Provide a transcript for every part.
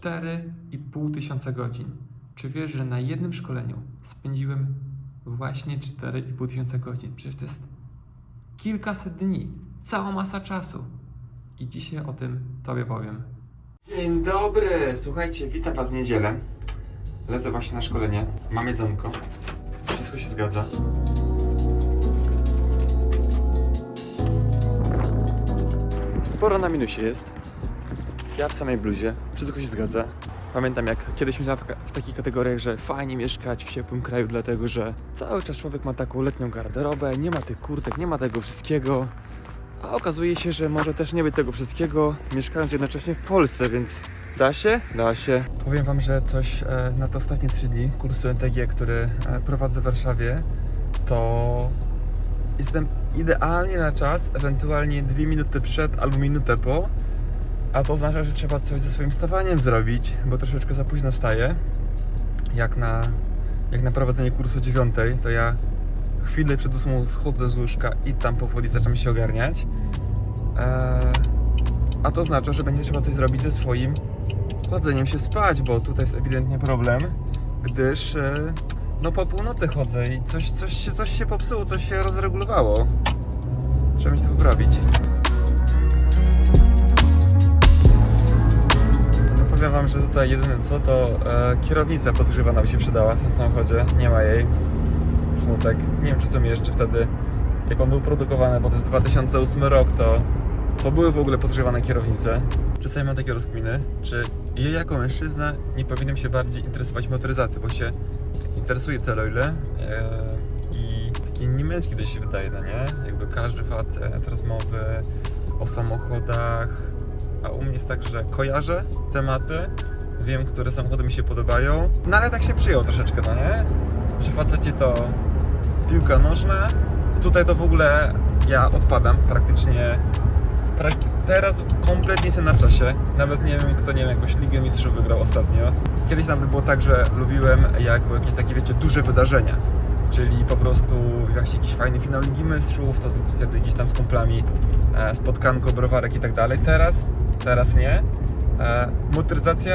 4,5 tysiąca godzin. Czy wiesz, że na jednym szkoleniu spędziłem właśnie 4,5 tysiąca godzin? Przecież to jest kilkaset dni, cała masa czasu. I dzisiaj o tym Tobie powiem. Dzień dobry, słuchajcie, witam was w niedzielę. Lecę właśnie na szkolenie, mam jedzonko, wszystko się zgadza. Sporo na minusie jest. Ja w samej bluzie, wszystko się zgadza. Pamiętam jak kiedyś myślałem w takich kategoriach, że fajnie mieszkać w ciepłym kraju, dlatego że cały czas człowiek ma taką letnią garderobę, nie ma tych kurtek, nie ma tego wszystkiego. A okazuje się, że może też nie być tego wszystkiego, mieszkając jednocześnie w Polsce, więc da się? Da się. Powiem Wam, że coś e, na te ostatnie 3 dni kursu NTG, który e, prowadzę w Warszawie, to jestem idealnie na czas, ewentualnie 2 minuty przed albo minutę po. A to oznacza, że trzeba coś ze swoim stawaniem zrobić, bo troszeczkę za późno wstaję. Jak na, jak na prowadzenie kursu dziewiątej, to ja chwilę przed ósmą schodzę z łóżka i tam powoli zaczynam się ogarniać. Eee, a to oznacza, że będzie trzeba coś zrobić ze swoim kładzeniem się spać, bo tutaj jest ewidentnie problem, gdyż e, no po północy chodzę i coś, coś, się, coś się popsuło, coś się rozregulowało. Trzeba mi to poprawić. Że tutaj jedyne co to e, kierownica podgrzewana by się przydała w tym samochodzie. Nie ma jej. Smutek. Nie wiem czy są jeszcze wtedy, jak on był produkowany, bo to jest 2008 rok, to, to były w ogóle podgrzewane kierownice. Czasami mam takie rozkminy, czy ja jako mężczyzna nie powinienem się bardziej interesować motoryzacją, bo się interesuje tyle ile e, i taki niemęski to się wydaje, no nie? Jakby każdy facet rozmowy o samochodach, a u mnie jest tak, że kojarzę tematy, wiem, które samochody mi się podobają, no ale tak się przyjął troszeczkę, no nie? Że faceci to piłka nożna, tutaj to w ogóle ja odpadam praktycznie prak- teraz kompletnie jestem na czasie. Nawet nie wiem, kto nie wiem, jakąś Ligę Mistrzów wygrał ostatnio. Kiedyś nawet było tak, że lubiłem jak były jakieś takie, wiecie, duże wydarzenia. Czyli po prostu jak się jakiś fajny finał Ligi Mistrzów, to wtedy gdzieś tam z kumplami e, spotkanko, browarek i tak dalej. Teraz, teraz nie. E, motoryzacja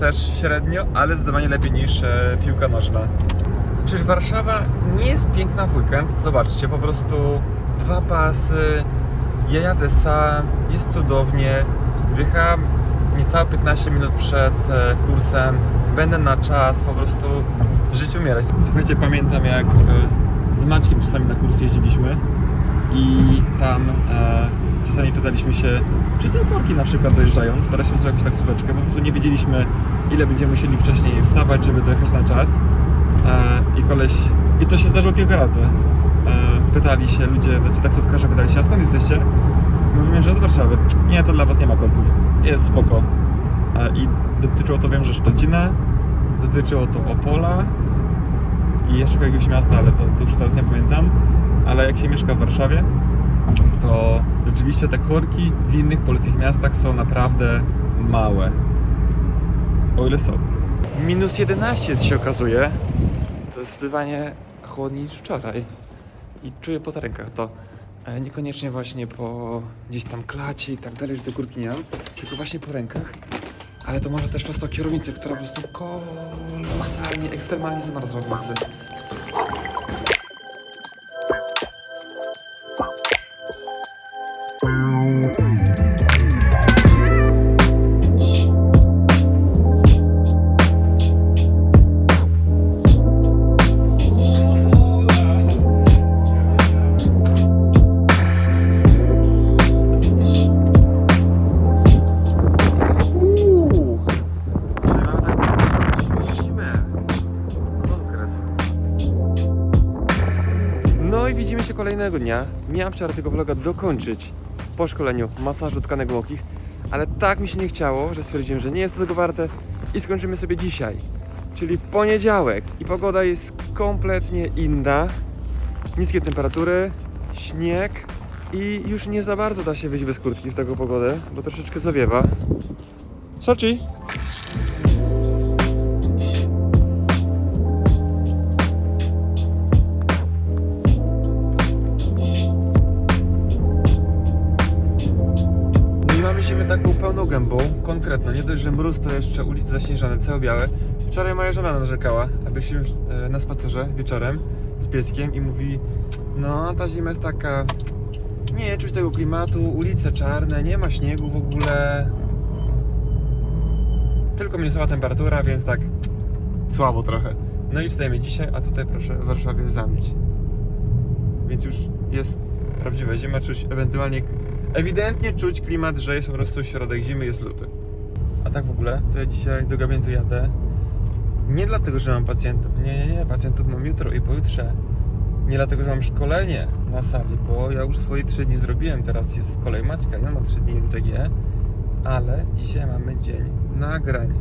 też średnio, ale zdecydowanie lepiej niż e, piłka nożna. Czyż Warszawa nie jest piękna w weekend? Zobaczcie, po prostu dwa pasy, ja jadę sam, jest cudownie. Wyjechałem niecałe 15 minut przed e, kursem, będę na czas, po prostu żyć umierać. Słuchajcie, pamiętam jak z Maćkiem czasami na kurs jeździliśmy i tam czasami pytaliśmy się, czy są korki na przykład dojeżdżając, braliśmy sobie jakąś taksóweczkę, po prostu nie wiedzieliśmy ile będziemy musieli wcześniej wstawać, żeby dojechać na czas. E, I koleś, i to się zdarzyło kilka razy. E, pytali się ludzie, znaczy taksówkarze pytali się, a skąd jesteście? Mówimy, że z Warszawy. Nie, to dla was nie ma korków. Jest spoko. E, I dotyczyło to wiem, że Szczecina, dotyczyło to Opola i jeszcze jakiegoś miasta, ale to, to już teraz nie pamiętam. Ale jak się mieszka w Warszawie, to rzeczywiście te korki w innych polskich miastach są naprawdę małe. O ile są. Minus 11 się okazuje. To jest zdecydowanie chłodniej niż wczoraj. I czuję po rękach to. E, Niekoniecznie właśnie po gdzieś tam klacie i tak dalej, że te kurki nie mam, tylko właśnie po rękach. Ale to może też przez to kierownicę, która po prostu kolosalnie, ekstremalnie zamarzła w nocy. No i widzimy się kolejnego dnia. Miałem wczoraj tego vloga dokończyć po szkoleniu masażu tkanek głębokich, ale tak mi się nie chciało, że stwierdziłem, że nie jest to tego warte i skończymy sobie dzisiaj, czyli w poniedziałek i pogoda jest kompletnie inna. Niskie temperatury, śnieg i już nie za bardzo da się wyjść bez kurtki w taką pogodę, bo troszeczkę zawiewa. Sochi. Gębą, konkretno, nie dość, że mróz, to jeszcze ulice zaśnieżone, całe białe. Wczoraj moja żona narzekała, byliśmy e, na spacerze wieczorem z pieskiem i mówi, no ta zima jest taka, nie czuć tego klimatu, ulice czarne, nie ma śniegu w ogóle. Tylko minusowa temperatura, więc tak słabo trochę. No i wstajemy dzisiaj, a tutaj proszę w Warszawie zamieć. Więc już jest prawdziwa zima, czuć ewentualnie, ewidentnie czuć klimat, że jest po prostu środek zimy, jest luty. A tak w ogóle, to ja dzisiaj do gabinetu jadę nie dlatego, że mam pacjentów, nie, nie, nie, pacjentów mam jutro i pojutrze. Nie dlatego, że mam szkolenie na sali, bo ja już swoje trzy dni zrobiłem, teraz jest kolej Maćka, ja mam trzy dni MTG, ale dzisiaj mamy dzień nagrań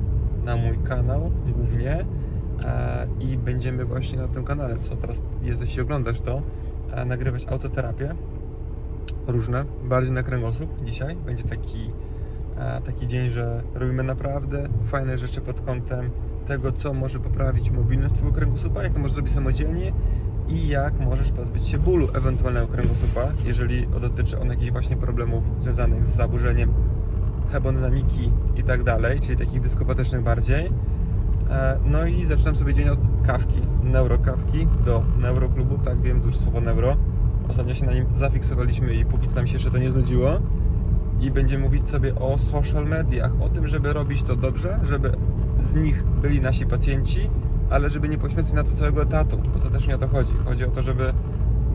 na mój kanał głównie e, i będziemy właśnie na tym kanale, co teraz jest, jeśli oglądasz to, e, nagrywać autoterapię różne, bardziej na kręgosłup. Dzisiaj będzie taki, e, taki dzień, że robimy naprawdę fajne rzeczy pod kątem tego, co może poprawić mobilność Twojego kręgosłupa, jak to możesz zrobić samodzielnie i jak możesz pozbyć się bólu ewentualnego kręgosłupa, jeżeli dotyczy on jakichś właśnie problemów związanych z zaburzeniem hebodynamiki i tak dalej, czyli takich dyskopatycznych bardziej. E, No i zaczynam sobie dzień od kawki, neurokawki do neuroklubu, tak wiem, duże słowo neuro. Ostatnio się na nim zafiksowaliśmy i póki co nam się jeszcze to nie znudziło. I będziemy mówić sobie o social mediach, o tym, żeby robić to dobrze, żeby z nich byli nasi pacjenci, ale żeby nie poświęcać na to całego etatu, bo to też nie o to chodzi. Chodzi o to, żeby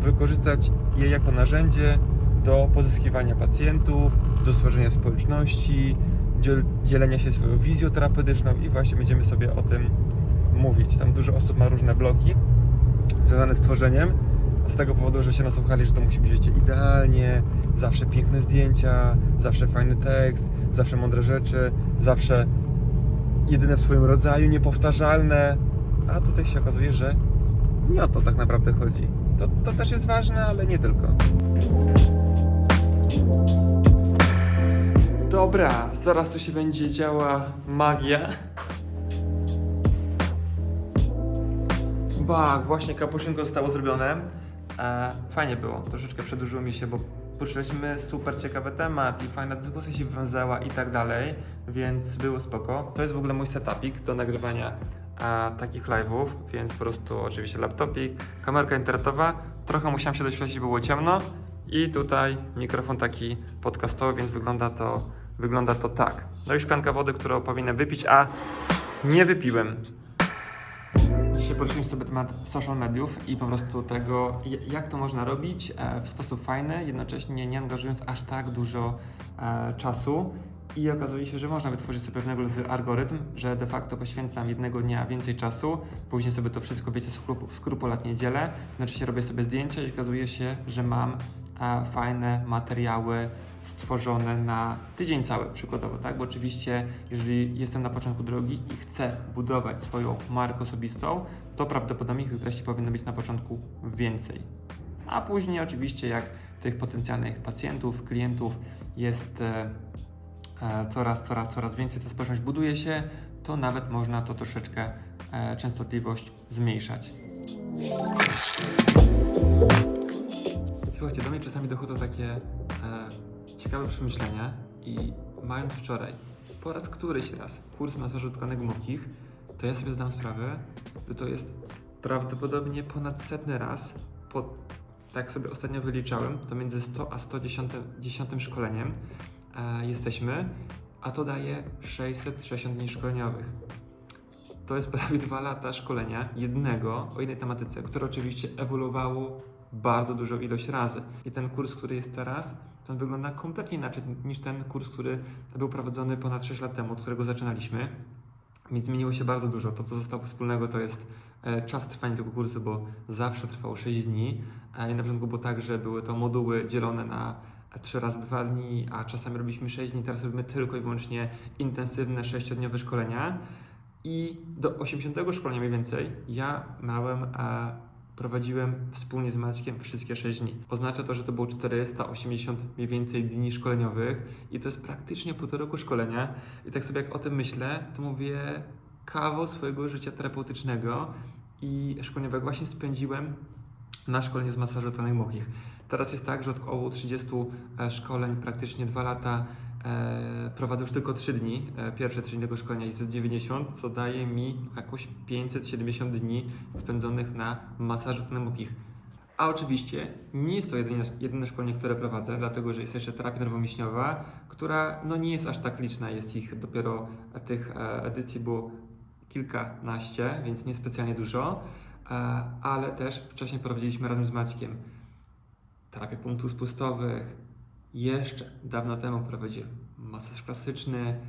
wykorzystać je jako narzędzie do pozyskiwania pacjentów, do stworzenia społeczności, dziel- dzielenia się swoją wizją terapeutyczną i właśnie będziemy sobie o tym mówić. Tam dużo osób ma różne bloki związane z tworzeniem, z tego powodu, że się nasłuchali, że to musi być, wiecie, idealnie, zawsze piękne zdjęcia, zawsze fajny tekst, zawsze mądre rzeczy, zawsze jedyne w swoim rodzaju, niepowtarzalne, a tutaj się okazuje, że nie o to tak naprawdę chodzi. To, to też jest ważne, ale nie tylko. Dobra, zaraz tu się będzie działa magia. Bak, właśnie kapuszynko zostało zrobione. E, fajnie było, troszeczkę przedłużyło mi się, bo poruszyliśmy super ciekawy temat i fajna dyskusja się wywiązała i tak dalej, więc było spoko. To jest w ogóle mój setupik do nagrywania takich live'ów, więc po prostu oczywiście laptopik, kamerka internetowa, trochę musiałem się doświadczyć, było ciemno i tutaj mikrofon taki podcastowy, więc wygląda to, wygląda to tak. No i szklanka wody, którą powinienem wypić, a nie wypiłem. Dzisiaj poruszyliśmy sobie temat social mediów i po prostu tego, jak to można robić e, w sposób fajny, jednocześnie nie angażując aż tak dużo e, czasu. I okazuje się, że można wytworzyć sobie pewnego rodzaju algorytm, że de facto poświęcam jednego dnia więcej czasu, później sobie to wszystko, wiecie, skrupu- skrupulatnie dzielę, jednocześnie robię sobie zdjęcia i okazuje się, że mam e, fajne materiały stworzone na tydzień cały, przykładowo, tak? Bo oczywiście, jeżeli jestem na początku drogi i chcę budować swoją markę osobistą, to prawdopodobnie tych treści powinno być na początku więcej. A później oczywiście, jak tych potencjalnych pacjentów, klientów jest e, e, coraz, coraz, coraz więcej, ta społeczność buduje się, to nawet można to troszeczkę e, częstotliwość zmniejszać. Słuchajcie, do mnie czasami dochodzą takie ciekawe przemyślenia i mając wczoraj po raz któryś raz kurs masażu tkanek głębokich, to ja sobie zdam sprawę, że to jest prawdopodobnie ponad setny raz, po, tak sobie ostatnio wyliczałem, to między 100 a 110 dziesiątym szkoleniem e, jesteśmy, a to daje 660 dni szkoleniowych. To jest prawie dwa lata szkolenia jednego o jednej tematyce, które oczywiście ewoluowało bardzo dużą ilość razy. I ten kurs, który jest teraz, to on wygląda kompletnie inaczej niż ten kurs, który był prowadzony ponad 6 lat temu, od którego zaczynaliśmy. Więc zmieniło się bardzo dużo. To, co zostało wspólnego, to jest e, czas trwania tego kursu, bo zawsze trwało 6 dni. E, I na początku było tak, że były to moduły dzielone na 3 razy 2 dni, a czasami robiliśmy 6 dni. Teraz robimy tylko i wyłącznie intensywne 6-dniowe szkolenia. I do 80 szkolenia mniej więcej ja miałem, e, prowadziłem wspólnie z Maćkiem wszystkie 6 dni. Oznacza to, że to było 480 mniej więcej dni szkoleniowych i to jest praktycznie półtora roku szkolenia. I tak sobie jak o tym myślę, to mówię kawał swojego życia terapeutycznego i szkoleniowego właśnie spędziłem na szkoleniu z masażu tkanek głębokich. Teraz jest tak, że od około 30 e, szkoleń, praktycznie 2 lata prowadzę już tylko 3 dni. E, pierwsze 3 dni tego szkolenia jest 90, co daje mi jakoś 570 dni spędzonych na masażu tlenomokich. A oczywiście nie jest to jedyne, jedyne szkolenie, które prowadzę, dlatego że jest jeszcze terapia nerwomięśniowa, która no nie jest aż tak liczna. Jest ich dopiero tych e, edycji było kilkanaście, więc niespecjalnie dużo, e, ale też wcześniej prowadziliśmy razem z Maćkiem terapię punktów spustowych. Jeszcze dawno temu prowadziłem masaż klasyczny,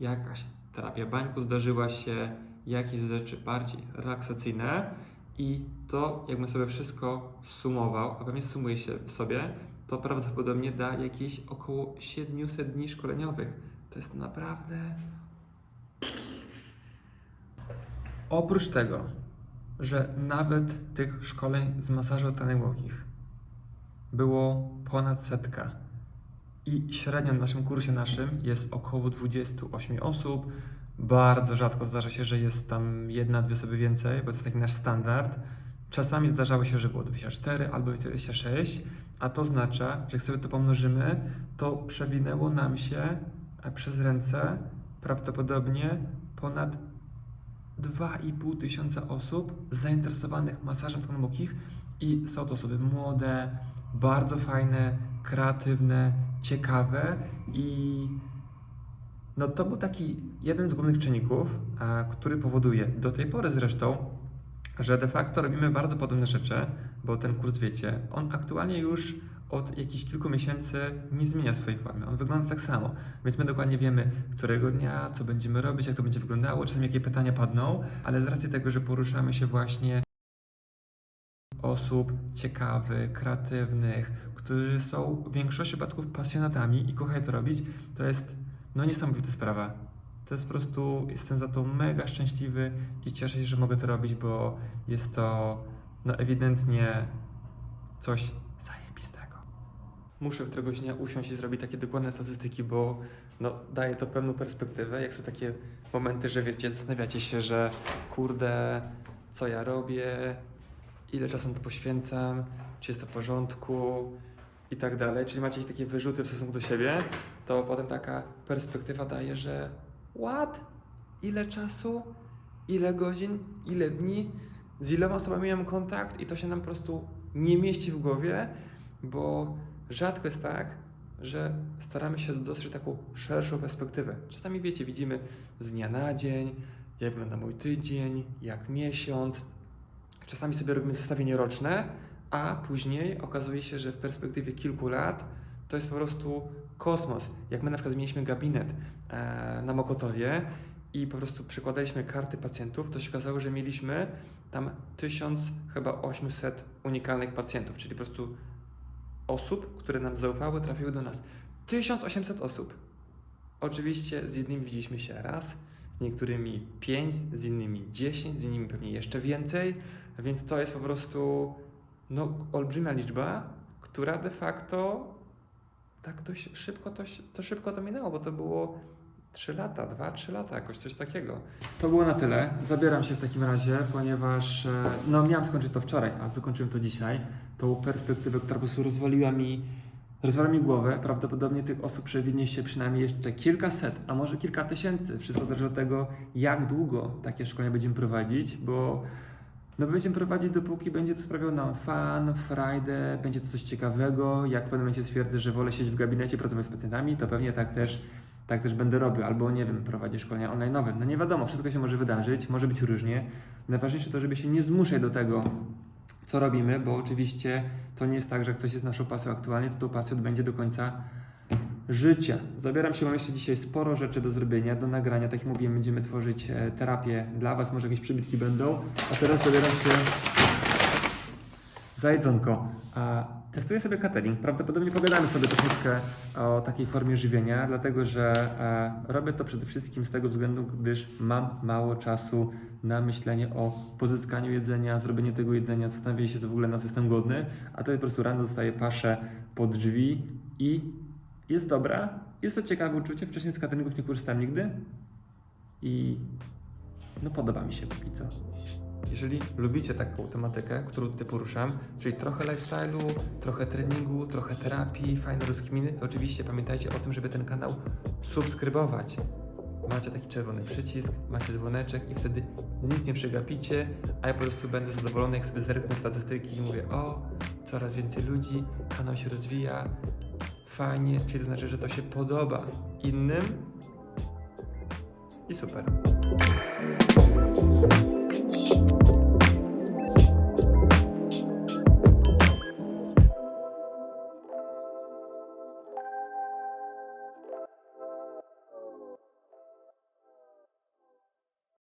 jakaś terapia bańku zdarzyła się, jakieś rzeczy bardziej relaksacyjne i to jakbym sobie wszystko sumował, a pewnie sumuje się sobie, to prawdopodobnie da jakieś około 700 dni szkoleniowych. To jest naprawdę Oprócz tego, że nawet tych szkoleń z masażu tanegłokich było ponad setka i średnio na naszym kursie naszym jest około 28 osób. Bardzo rzadko zdarza się, że jest tam jedna, dwie osoby więcej, bo to jest taki nasz standard. Czasami zdarzało się, że było 24 albo 26, a to oznacza, że jak sobie to pomnożymy, to przewinęło nam się e, przez ręce prawdopodobnie ponad 2,5 tysiąca osób zainteresowanych masażem tlenomokich i są to osoby młode, bardzo fajne, kreatywne, ciekawe i no to był taki jeden z głównych czynników, który powoduje do tej pory zresztą, że de facto robimy bardzo podobne rzeczy, bo ten kurs wiecie, on aktualnie już od jakichś kilku miesięcy nie zmienia swojej formy. On wygląda tak samo, więc my dokładnie wiemy, którego dnia, co będziemy robić, jak to będzie wyglądało, czasami jakie pytania padną, ale z racji tego, że poruszamy się właśnie osób ciekawych, kreatywnych, którzy są w większości przypadków pasjonatami i kochają to robić, to jest no niesamowita sprawa. To jest po prostu, jestem za to mega szczęśliwy i cieszę się, że mogę to robić, bo jest to no ewidentnie coś zajebistego. Muszę któregoś dnia usiąść i zrobić takie dokładne statystyki, bo no, daje to pewną perspektywę. Jak są takie momenty, że wiecie, zastanawiacie się, że kurde, co ja robię, ile czasu to poświęcam, czy jest to w porządku i tak dalej. Czyli macie jakieś takie wyrzuty w stosunku do siebie, to potem taka perspektywa daje, że what? Ile czasu? Ile godzin? Ile dni? Z iloma osobami miałem kontakt i to się nam po prostu nie mieści w głowie, bo rzadko jest tak, że staramy się dostrzec taką szerszą perspektywę. Czasami wiecie, widzimy z dnia na dzień, jak wygląda mój tydzień, jak miesiąc, Czasami sobie robimy zestawienie roczne, a później okazuje się, że w perspektywie kilku lat to jest po prostu kosmos. Jak my na przykład zmieniliśmy gabinet e, na Mokotowie i po prostu przykładaliśmy karty pacjentów, to się okazało, że mieliśmy tam 1000 chyba 800 unikalnych pacjentów, czyli po prostu osób, które nam zaufały, trafiły do nas. 1800 osób. Oczywiście z jednymi widzieliśmy się raz, z niektórymi 5, z innymi 10, z innymi pewnie jeszcze więcej, więc to jest po prostu no, olbrzymia liczba, która de facto tak dość szybko to, to szybko to minęło, bo to było 3 lata, 2-3 lata, jakoś coś takiego. To było na tyle. Zabieram się w takim razie, ponieważ e, no, miałem skończyć to wczoraj, a zakończyłem to dzisiaj. Tą perspektywę, która po prostu rozwaliła mi Rozwala mi głowę. Prawdopodobnie tych osób przewinie się przynajmniej jeszcze kilkaset, a może kilka tysięcy. Wszystko zależy od tego, jak długo takie szkolenia będziemy prowadzić, bo no będziemy prowadzić dopóki będzie to sprawiało nam fan, frajdę, będzie to coś ciekawego. Jak w pewnym momencie stwierdzę, że wolę siedzieć w gabinecie, pracować z pacjentami, to pewnie tak też, tak też będę robił. Albo nie wiem, prowadzić szkolenia online'owe. No nie wiadomo, wszystko się może wydarzyć, może być różnie. Najważniejsze to, żeby się nie zmuszać do tego, co robimy, bo oczywiście to nie jest tak, że jak coś jest naszą pasją aktualnie, to tą pasją będzie do końca życia. Zabieram się, mam jeszcze dzisiaj sporo rzeczy do zrobienia, do nagrania. Tak jak mówiłem, będziemy tworzyć e, terapię dla Was, może jakieś przybitki będą. A teraz zabieram się za jedzonko. Testuję sobie catering. Prawdopodobnie pogadamy sobie troszeczkę o takiej formie żywienia, dlatego że e, robię to przede wszystkim z tego względu, gdyż mam mało czasu na myślenie o pozyskaniu jedzenia, zrobieniu tego jedzenia, zastanawianie się, co w ogóle na co jestem głodny, a to po prostu rano dostaję paszę pod drzwi i jest dobra. Jest to ciekawe uczucie. Wcześniej z cateringów nie korzystałem nigdy i no podoba mi się póki co. Jeżeli lubicie taką tematykę, którą tutaj poruszam, czyli trochę lifestyle'u, trochę treningu, trochę terapii, fajne rozkminy, to oczywiście pamiętajcie o tym, żeby ten kanał subskrybować. Macie taki czerwony przycisk, macie dzwoneczek i wtedy nic nie przegapicie, a ja po prostu będę zadowolony, jak sobie zerknę statystyki i mówię, o, coraz więcej ludzi, kanał się rozwija, fajnie, czyli to znaczy, że to się podoba innym i super.